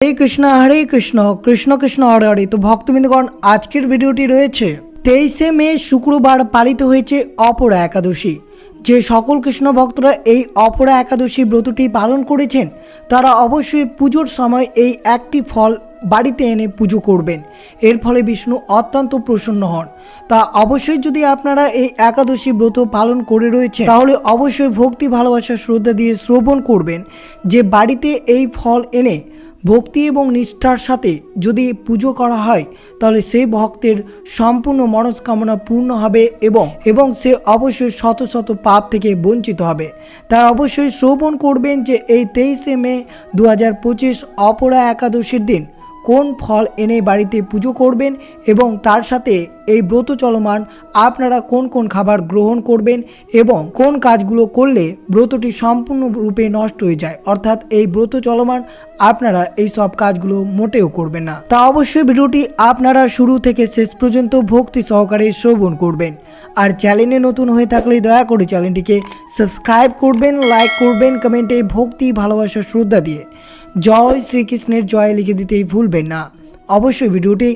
হরে কৃষ্ণ হরে কৃষ্ণ কৃষ্ণ কৃষ্ণ, হরে হরে। তো ভক্তবৃন্দগণ, আজকের ভিডিওটি রয়েছে, তেইশে মে শুক্রবার পালিত হয়েছে অপরা একাদশী। যে সকল কৃষ্ণ ভক্তরা এই অপরা একাদশী ব্রতটি পালন করেছেন, তারা অবশ্যই পুজোর সময় এই একটি ফল বাড়িতে এনে পুজো করবেন। এর ফলে বিষ্ণু অত্যন্ত প্রসন্ন হন। তা অবশ্যই যদি আপনারা এই একাদশী ব্রত পালন করে রয়েছে তাহলে অবশ্যই ভক্তি, ভালোবাসা, শ্রদ্ধা দিয়ে শ্রবণ করবেন যে বাড়িতে এই ফল এনে ভক্তি এবং নিষ্ঠার সাথে যদি পুজো করা হয়, তাহলে সেই ভক্তের সম্পূর্ণ মনস্কামনা পূর্ণ হবে এবং এবং সে অবশ্যই শত শত পাপ থেকে বঞ্চিত হবে। তাই অবশ্যই শ্রবণ করবেন যে এই তেইশে মে দু হাজার পঁচিশ অপরা একাদশীর দিন কোন ফল এনে বাড়িতে পুজো করবেন এবং তার সাথে এই ব্রত চলমান আপনারা কোন কোন খাবার গ্রহণ করবেন এবং কোন কাজগুলো করলে ব্রতটি সম্পূর্ণরূপে নষ্ট হয়ে যায়? অর্থাৎ এই ব্রত চলমান আপনারা এই সব কাজগুলো মোটেও করবেন না। তা অবশ্যই ভিডিওটি আপনারা শুরু থেকে শেষ পর্যন্ত ভক্তি সহকারে শ্রবণ করবেন। আর চ্যানেলে নতুন হয়ে থাকলে দয়া করে চ্যানেলটিকে সাবস্ক্রাইব করবেন, লাইক করবেন, কমেন্টে ভক্তি, ভালোবাসা, শ্রদ্ধা দিয়ে। জয় শ্রীকৃষ্ণের জয় লিখে দিতেই ভুলবেন না। অবশ্যই ভিডিওটি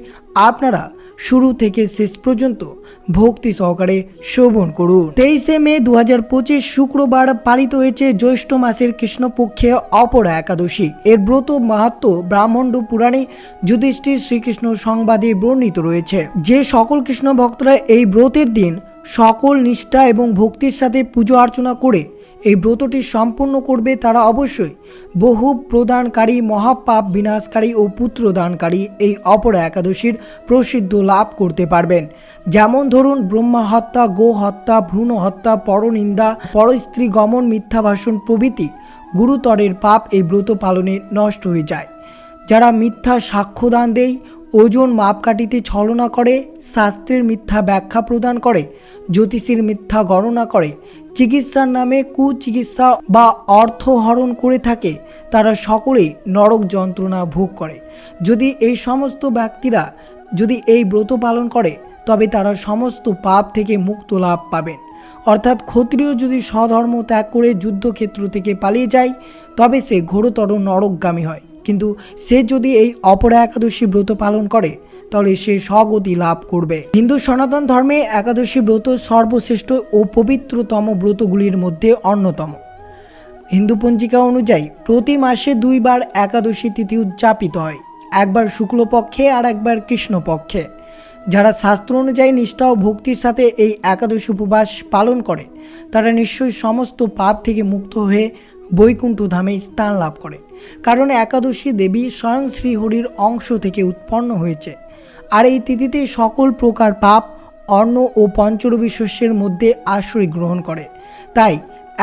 আপনারা শুরু থেকে শেষ পর্যন্ত ভক্তি সহকারে শ্রবণ করুন। তেইশে মে দু হাজার পঁচিশ শুক্রবার পালিত হয়েছে জ্যৈষ্ঠ মাসের কৃষ্ণপক্ষে অপরা একাদশী। এর ব্রত মাহাত্ম ব্রাহ্মণ্ড পুরাণে যুধিষ্ঠির শ্রীকৃষ্ণ সংবাদে বর্ণিত রয়েছে। যে সকল কৃষ্ণ ভক্তরা এই ব্রতের দিন সকল নিষ্ঠা এবং ভক্তির সাথে পুজো অর্চনা করে এই ব্রতটি সম্পূর্ণ করবে তারা অবশ্যই। বহু প্রদানকারী, মহাপাপ বিনাশকারী ও পুত্র দানকারী এই অপর একাদশীর প্রসিদ্ধ লাভ করতে পারবেন। যেমন ধরুন ব্রহ্মা হত্যা গো হত্যা ভ্রূণ হত্যা পরনিন্দা, পরস্ত্রী গমন মিথ্যা ভাষণ প্রভৃতি গুরুতরের পাপ এই ব্রত পালনে নষ্ট হয়ে যায়। যারা মিথ্যা সাক্ষ্যদান দেয়, ওজন মাপকাঠিতে ছলনা করে, শাস্ত্রের মিথ্যা ব্যাখ্যা প্রদান করে জ্যোতিষীর মিথ্যা গণনা করে, চিকিৎসার নামে কুচিকিৎসা বা অর্থ হরণ করে থাকে, তারা সকলেই নরক যন্ত্রণা ভোগ করে। যদি এই সমস্ত ব্যক্তিরা যদি এই ব্রত পালন করে, তবে তারা সমস্ত পাপ থেকে মুক্ত লাভ পাবেন। অর্থাৎ ক্ষত্রিয় যদি স্বধর্ম ত্যাগ করে যুদ্ধক্ষেত্র থেকে পালিয়ে যায়, তবে সে ঘোরতর নরকগামী হয়। কিন্তু সে যদি এই অপরা একাদশী ব্রত পালন করে তাহলে সে স্বগতি লাভ করবে। হিন্দু সনাতন ধর্মে একাদশী ব্রত সর্বশ্রেষ্ঠ ও পবিত্রতম ব্রতগুলির মধ্যে অন্যতম। হিন্দু পঞ্জিকা অনুযায়ী প্রতি মাসে দুইবার একাদশী তিথি উদযাপিত হয়, একবার শুক্লপক্ষে আর একবার কৃষ্ণপক্ষে। যারা শাস্ত্র অনুযায়ী নিষ্ঠা ও ভক্তির সাথে এই একাদশী উপবাস পালন করে, তারা নিশ্চয়ই সমস্ত পাপ থেকে মুক্ত হয়ে বৈকুণ্ঠ ধামে স্থান লাভ করে। কারণ একাদশী দেবী স্বয়ং শ্রীহরির অংশ থেকে উৎপন্ন হয়েছে। আর এই তিথিতে সকল প্রকার পাপ, অন্ন ও পঞ্চরবি শস্যের মধ্যে আশ্রয় গ্রহণ করে। তাই,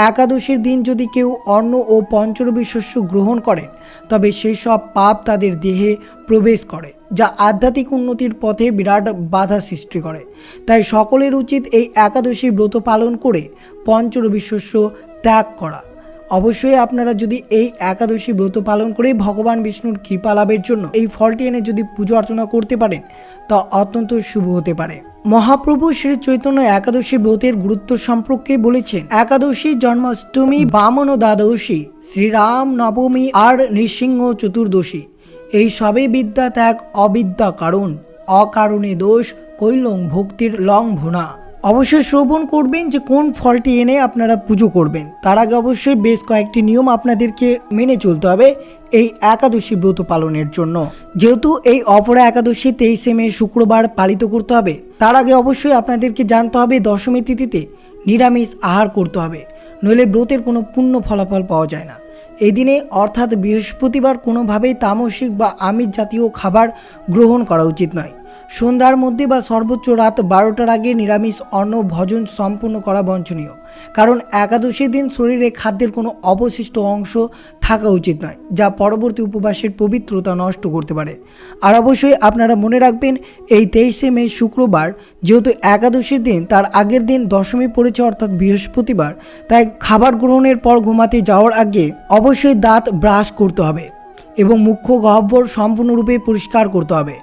একাদশীর দিন যদি কেউ অন্ন ও পঞ্চরবি শস্য গ্রহণ করেন তবে সেই সব পাপ তাদের দেহে প্রবেশ করে, যা আধ্যাত্মিক উন্নতির পথে বিরাট বাধা সৃষ্টি করে। তাই সকলের উচিত এই একাদশী ব্রত পালন করে পঞ্চরবি শস্য ত্যাগ করা। অবশ্যই আপনারা যদি এই একাদশী ব্রত পালন করে ভগবান বিষ্ণুর কৃপা লাভের জন্য এই ফলটি এনে যদি পুজো অর্চনা করতে পারেন, তা অত্যন্ত শুভ হতে পারে। মহাপ্রভু শ্রী চৈতন্য একাদশী ব্রতের গুরুত্ব সম্পর্কে বলেছেন, একাদশী জন্মাষ্টমী বামন দ্বাদশী, শ্রীরাম নবমী আর নৃসিংহ চতুর্দশী। এই সবে বিদ্যা ত্যাগ অবিদ্যা কারণ, অকারণে দোষ, কৈলং ভক্তির লং ভুনা অবশ্যই শ্রবণ করবেন যে কোন ফলটি এনে আপনারা পুজো করবেন। তার আগে অবশ্যই বেশ কয়েকটি নিয়ম আপনাদেরকে মেনে চলতে হবে এই একাদশী ব্রত পালনের জন্য। যেহেতু এই অপরা একাদশী তেইশে মে শুক্রবার পালিত করতে হবে, তার আগে অবশ্যই আপনাদেরকে জানতে হবে দশমী তিথিতে নিরামিষ আহার করতে হবে, নইলে ব্রতের কোনো পূর্ণ ফলাফল পাওয়া যায় না। এই দিনে অর্থাৎ বৃহস্পতিবার কোনোভাবেই তামসিক বা আমিষ জাতীয় খাবার গ্রহণ করা উচিত নয়। সন্ধ্যার মধ্যে বা সর্বোচ্চ রাত বারোটার আগে নিরামিষ অন্ন ভোজন সম্পূর্ণ করা বাঞ্ছনীয় কারণ একাদশীর দিন শরীরে খাদ্যের কোনো অবশিষ্ট অংশ থাকা উচিত নয়, যা পরবর্তী উপবাসের পবিত্রতা নষ্ট করতে পারে। আর অবশ্যই আপনারা মনে রাখবেন, এই তেইশে মে শুক্রবার যেহেতু একাদশীর দিন, তার আগের দিন দশমী পড়েছে অর্থাৎ বৃহস্পতিবার, তাই খাবার গ্রহণের পর ঘুমাতে যাওয়ার আগে অবশ্যই দাঁত ব্রাশ করতে হবে এবং মুখ্য গহ্বর সম্পূর্ণরূপে পরিষ্কার করতে হবে।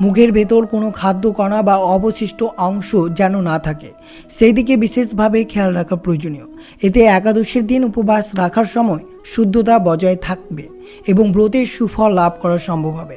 মুখের ভেতর কোনো খাদ্য কণা বা অবশিষ্ট অংশ যেন না থাকে। সেই দিকে বিশেষভাবে খেয়াল রাখা প্রয়োজনীয়। এতে একাদশীর দিন উপবাস রাখার সময় শুদ্ধতা বজায় থাকবে এবং ব্রতের সুফল লাভ করা সম্ভব হবে।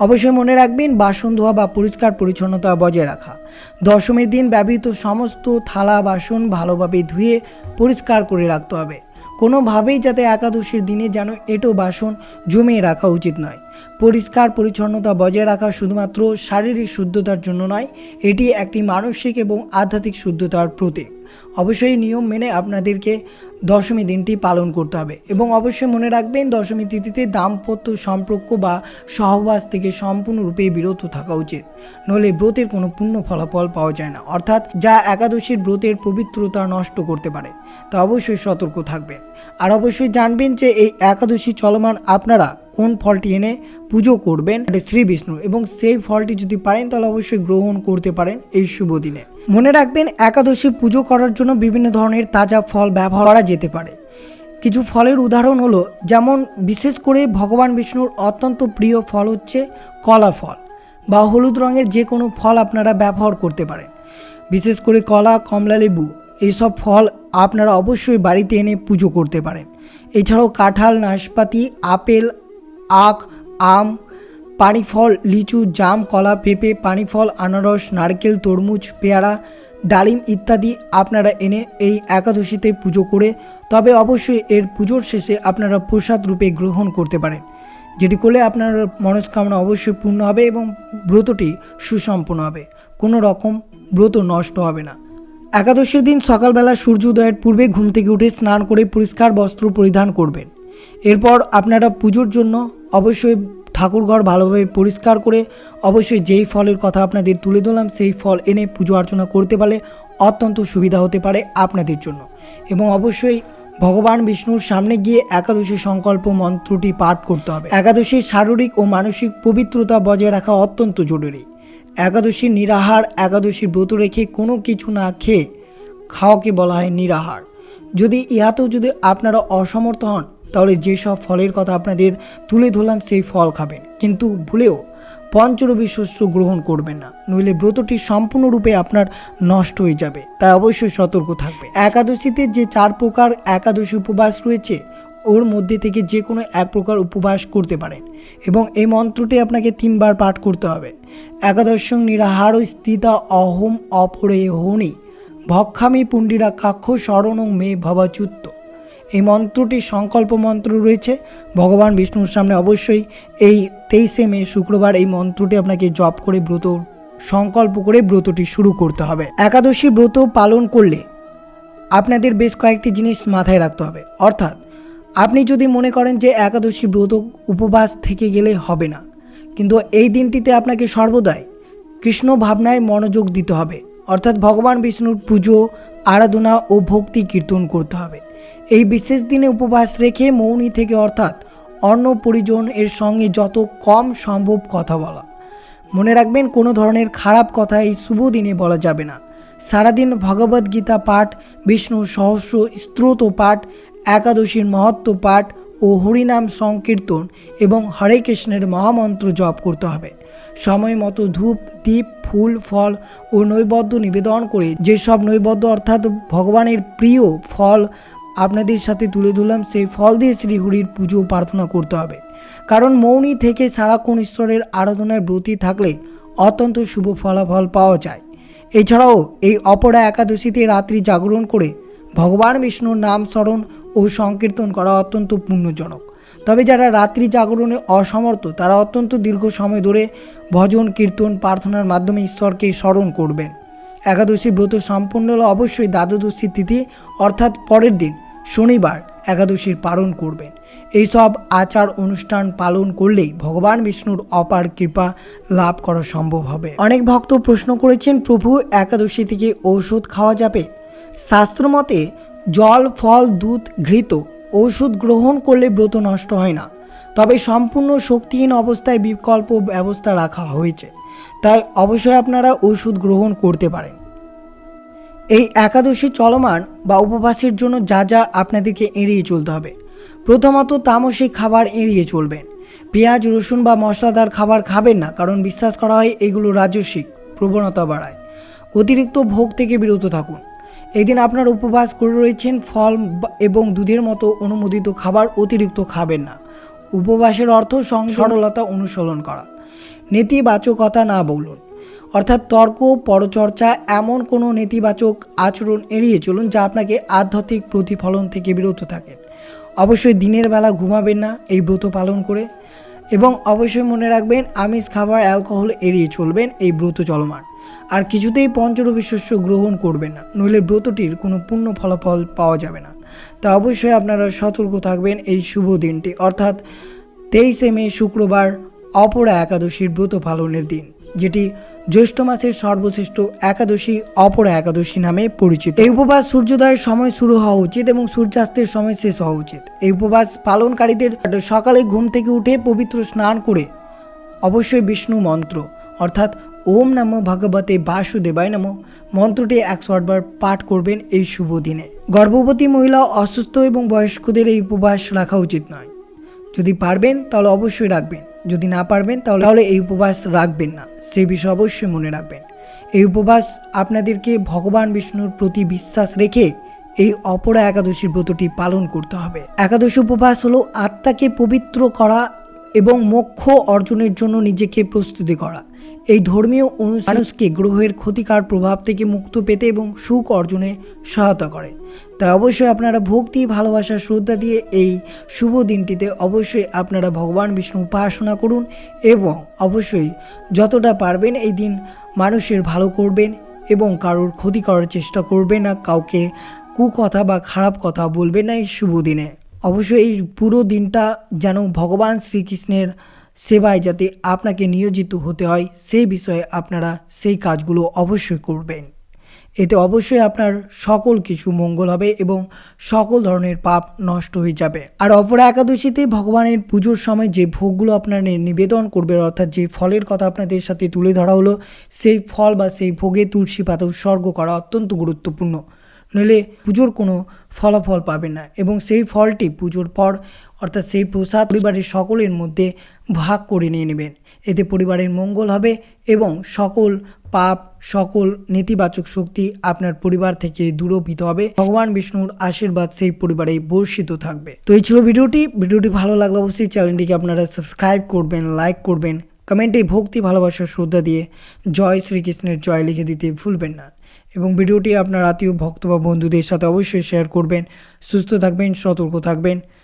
অবশ্যই মনে রাখবেন বাসন ধোয়া বা পরিষ্কার পরিচ্ছন্নতা বজায় রাখা। দশমীর দিন ব্যবহৃত সমস্ত থালা বাসন ভালোভাবে ধুয়ে পরিষ্কার করে রাখতে হবে। কোনোভাবেই যাতে একাদশীর দিনে যেন এটো বাসন জমিয়ে রাখা উচিত নয়। পরিষ্কার পরিচ্ছন্নতা বজায় রাখা শুধুমাত্র শারীরিক শুদ্ধতার জন্য নয়, এটি একটি মানসিক এবং আধ্যাত্মিক শুদ্ধতার প্রতীক। অবশ্যই নিয়ম মেনে আপনাদেরকে দশমী দিনটি পালন করতে হবে এবং অবশ্যই মনে রাখবেন দশমী তিথিতে দাম্পত্য সম্পর্ক বা সহবাস থেকে সম্পূর্ণরূপে বিরত থাকা উচিত। নইলে ব্রতের কোনো পূর্ণ ফলাফল পাওয়া যায় না। অর্থাৎ যা একাদশীর ব্রতের পবিত্রতা নষ্ট করতে পারে, তা অবশ্যই সতর্ক থাকবেন। আর অবশ্যই জানবেন যে এই একাদশী চলমান আপনারা কোন ফলটি এনে পুজো করবেন শ্রী বিষ্ণু এবং সেই ফলটি যদি পারেন তাহলে অবশ্যই গ্রহণ করতে পারেন এই শুভ দিনে। মনে রাখবেন, একাদশী পুজো করার জন্য বিভিন্ন ধরনের তাজা ফল ব্যবহার করা যেতে পারে। কিছু ফলের উদাহরণ হলো, যেমন বিশেষ করে ভগবান বিষ্ণুর অত্যন্ত প্রিয় ফল হচ্ছে কলা ফল বা হলুদ রঙের যে কোনো ফল আপনারা ব্যবহার করতে পারেন। বিশেষ করে কলা, কমলা লেবু, এইসব ফল আপনারা অবশ্যই বাড়িতে এনে পুজো করতে পারেন। এছাড়াও কাঁঠাল, নাশপাতি, আপেল, আখ, আম পানি ফল লিচু, জাম, কলা, পেঁপে পানি ফল আনারস, নারকেল, তরমুজ, পেয়ারা, ডালিম ইত্যাদি আপনারা এনে এই একাদশীতে পুজো করে, তবে অবশ্যই এর পুজোর শেষে আপনারা প্রসাদ রূপে গ্রহণ করতে পারেন, যেটি করলে আপনার মনস্কামনা অবশ্যই পূর্ণ হবে এবং ব্রতটি সুসম্পন্ন হবে। কোনো রকম ব্রত নষ্ট হবে না। একাদশীর দিন সকালবেলা সূর্য উদয়ের পূর্বে ঘুম থেকে উঠে স্নান করে পরিষ্কার বস্ত্র পরিধান করবেন। এরপর আপনারা পুজোর জন্য অবশ্যই ঠাকুরঘর ভালোভাবে পরিষ্কার করে অবশ্যই যেই ফলের কথা আপনাদের তুলে ধরলাম, সেই ফল এনে পুজো অর্চনা করতে পারলে অত্যন্ত সুবিধা হতে পারে আপনাদের জন্য। এবং অবশ্যই ভগবান বিষ্ণুর সামনে গিয়ে একাদশী সংকল্প মন্ত্রটি পাঠ করতে হবে। একাদশীর শারীরিক ও মানসিক পবিত্রতা বজায় রাখা অত্যন্ত জরুরি। একাদশীর নিরাহার, একাদশীর ব্রত রেখে কোনো কিছু না খেয়ে খাওয়াকে বলা হয় নিরাহার। যদি ইহাতেও যদি আপনারা অসমর্থ হন তাহলে যেসব ফলের কথা আপনাদের তুলে ধরলাম, সেই ফল খাবেন। কিন্তু ভুলেও পঞ্চরবি শস্য গ্রহণ করবেন না, নইলে ব্রতটি সম্পূর্ণরূপে আপনার নষ্ট হয়ে যাবে। তাই অবশ্যই সতর্ক থাকবে একাদশীতে যে চার প্রকার একাদশী উপবাস রয়েছে, ওর মধ্যে থেকে যে কোনো এক প্রকার উপবাস করতে পারেন এবং এই মন্ত্রটি আপনাকে তিনবার পাঠ করতে হবে। একাদশং নিরাহার স্থিতা অহম অপরে হনি ভক্ষামি পুণ্ডিরা কাক্ষ শরণং মে ভবাচ্যুত্ত এই মন্ত্রটি সংকল্প মন্ত্র রয়েছে। ভগবান বিষ্ণুর সামনে অবশ্যই এই তেইশে মে শুক্রবার এই মন্ত্রটি আপনাকে জপ করে ব্রত, সংকল্প করে ব্রতটি শুরু করতে হবে। একাদশী ব্রত পালন করলে আপনাদের বেশ কয়েকটি জিনিস মাথায় রাখতে হবে। অর্থাৎ, আপনি যদি মনে করেন যে একাদশী ব্রত উপবাস থেকে গেলে হবে না, কিন্তু এই দিনটিতে আপনাকে সর্বদাই কৃষ্ণ ভাবনায় মনোযোগ দিতে হবে। অর্থাৎ ভগবান বিষ্ণুর পুজো, আরাধনা ও ভক্তি কীর্তন করতে হবে। এই বিশেষ দিনে উপবাস রেখে মৌনী থেকে অর্থাৎ অন্ন পরিজন এর সঙ্গে যত কম সম্ভব কথা বলা। মনে রাখবেন, কোনো ধরনের খারাপ কথা এই শুভ দিনে বলা যাবে না। সারাদিন ভগবদ গীতা পাঠ, বিষ্ণু সহস্র স্ত্রোত পাঠ, একাদশীর মহত্ব পাঠ ও হরিনাম সংকীর্তন এবং হরে কৃষ্ণের মহামন্ত্র জপ করতে হবে। সময় মতো ধূপ, দীপ, ফুল, ফল ও নৈবদ্য নিবেদন করে যেসব নৈবদ্য অর্থাৎ ভগবানের প্রিয় ফল আপনাদের সাথে তুলে ধরলাম সেই ফল দিয়ে শ্রীহরির পুজো প্রার্থনা করতে হবে। কারণ মৌনি থেকে সারাক্ষণ ঈশ্বরের আরাধনায় ব্রতী থাকলে অত্যন্ত শুভ ফলাফল পাওয়া যায়। এছাড়াও এই অপরা একাদশীতে রাত্রি জাগরণ করে ভগবান বিষ্ণুর নাম স্মরণ ও সংকীর্তন করা অত্যন্ত পুণ্যজনক। তবে যারা রাত্রি জাগরণে অসমর্থ, তারা অত্যন্ত দীর্ঘ সময় ধরে ভজন, কীর্তন, প্রার্থনার মাধ্যমে ঈশ্বরকে স্মরণ করবেন। একাদশী ব্রত সম্পূর্ণ হলে অবশ্যই দ্বাদশী তিথি, অর্থাৎ পরের দিন শনিবার একাদশীর পালন করবেন। এইসব আচার অনুষ্ঠান পালন করলেই ভগবান বিষ্ণুর অপার কৃপা লাভ করা সম্ভব হবে। অনেক ভক্ত প্রশ্ন করেছেন, প্রভু, একাদশী থেকে ঔষধ খাওয়া যাবে? শাস্ত্রমতে জল, ফল, দুধ, ঘৃত, ঔষধ গ্রহণ করলে ব্রত নষ্ট হয় না। তবে সম্পূর্ণ শক্তিহীন অবস্থায় বিকল্প ব্যবস্থা রাখা হয়েছে। তাই অবশ্যই আপনারা ওষুধ গ্রহণ করতে পারেন। এই একাদশী চলমান বা উপবাসের জন্য যা যা আপনাদেরকে এড়িয়ে চলতে হবে। প্রথমত তামসিক খাবার এড়িয়ে চলবেন। পেঁয়াজ, রসুন বা মশলাদার খাবার খাবেন না, কারণ বিশ্বাস করা হয় এগুলো রাজস্বিক প্রবণতা বাড়ায়। অতিরিক্ত ভোগ থেকে বিরত থাকুন। এই দিন আপনার উপবাস করে রয়েছেন, ফল এবং দুধের মতো অনুমোদিত খাবার অতিরিক্ত খাবেন না। উপবাসের অর্থ সংসরলতা অনুসরণ করা। নেতিবাচকতা না বলুন। অর্থাৎ তর্ক, পরচর্চা এমন কোনো নেতিবাচক আচরণ এড়িয়ে চলুন যা আপনাকে আধ্যাত্মিক প্রতিফলন থেকে বিরত থাকেন অবশ্যই দিনের বেলা ঘুমাবেন না, এই ব্রত পালন করে। এবং অবশ্যই মনে রাখবেন, আমিষ খাবার, অ্যালকোহল এড়িয়ে চলবেন, এই ব্রত চলমান। আর কিছুতেই পঞ্চরবি শস্য গ্রহণ করবেন না, নইলে ব্রতটির কোনো পূর্ণ ফলাফল পাওয়া যাবে না। তা অবশ্যই আপনারা সতর্ক থাকবেন এই শুভ দিনটি, অর্থাৎ তেইশে মে শুক্রবার, অপরা একাদশীর ব্রত পালনের দিন, যেটি জ্যৈষ্ঠ মাসের সর্বশ্রেষ্ঠ একাদশী অপর একাদশী নামে পরিচিত। এই উপবাস সূর্যোদয়ের সময় শুরু হওয়া উচিত এবং সূর্যাস্তের সময় শেষ হওয়া উচিত। এই উপবাস পালনকারীদের সকালে ঘুম থেকে উঠে পবিত্র স্নান করে, অবশ্যই বিষ্ণু মন্ত্র, অর্থাৎ ওম নাম ভগবতে বাসুদেবায় নাম, মন্ত্রটি একশো আটবার পাঠ করবেন এই শুভ দিনে। গর্ভবতী মহিলা অসুস্থ এবং বয়স্কদের এই উপবাস রাখা উচিত নয়। যদি পারবেন, তাহলে অবশ্যই রাখবেন। যদি না পারবেন, তাহলে এই উপবাস রাখবেন না। সে বিষয়ে অবশ্যই মনে রাখবেন। এই উপবাস আপনাদেরকে ভগবান বিষ্ণুর প্রতি বিশ্বাস রেখে এই অপরা একাদশীর ব্রতটি পালন করতে হবে। একাদশী উপবাস হলো আত্মাকে পবিত্র করা এবং মোক্ষ অর্জনের জন্য নিজেকে প্রস্তুতি করা। এই ধর্মীয় মানুষকে গ্রহের ক্ষতিকার প্রভাব থেকে মুক্ত পেতে এবং সুখ অর্জনে সহায়তা করে। তাই অবশ্যই আপনারা ভক্তি, ভালোবাসা, শ্রদ্ধা দিয়ে এই শুভ দিনটিতে অবশ্যই আপনারা ভগবান বিষ্ণু উপাসনা করুন এবং অবশ্যই যতটা পারবেন এই দিন মানুষের ভালো করবেন এবং কারোর ক্ষতি করার চেষ্টা করবেন না, কাউকে কুকথা বা খারাপ কথা বলবেন না এই শুভ দিনে। অবশ্যই এই পুরো দিনটা যেন ভগবান শ্রীকৃষ্ণের সেবায় যাতে আপনাকে নিয়োজিত হতে হয়, সেই বিষয়ে আপনারা সেই কাজগুলো অবশ্যই করবেন। এতে অবশ্যই আপনার সকল কিছু মঙ্গল হবে এবং সকল ধরনের পাপ নষ্ট হয়ে যাবে। আর অপর একাদশীতে ভগবানের পুজোর সময় যে ভোগগুলো আপনারা নিবেদন করবেন, অর্থাৎ যে ফলের কথা আপনাদের সাথে তুলে ধরা হলো, সেই ফল বা সেই ভোগে তুলসী পাতা উৎসর্গ করা অত্যন্ত গুরুত্বপূর্ণ। নইলে পুজোর কোনো ফলাফল পাবেন না এবং সেই ফলটি পুজোর পর অর্থাৎ সেই প্রসাদ পরিবারের সকলের মধ্যে ভাগ করে নিয়ে নেবেন। এতে পরিবারের মঙ্গল হবে এবং সকল পাপ, সকল নেতিবাচক শক্তি আপনার পরিবার থেকে দূরভূত হবে। ভগবান বিষ্ণুর আশীর্বাদ সেই পরিবারে বর্ষিত থাকবে। তো এই ছিল ভিডিওটি। ভিডিওটি ভালো লাগলে অবশ্যই চ্যানেলটিকে আপনারা সাবস্ক্রাইব করবেন, লাইক করবেন, কমেন্টে ভক্তি, ভালোবাসা, শ্রদ্ধা দিয়ে জয় শ্রীকৃষ্ণের জয় লিখে দিতে ভুলবেন না। এবং ভিডিওটি আপনার আত্মীয়, ভক্ত বা বন্ধুদের সাথে অবশ্যই শেয়ার করবেন। সুস্থ থাকবেন, সতর্ক থাকবেন।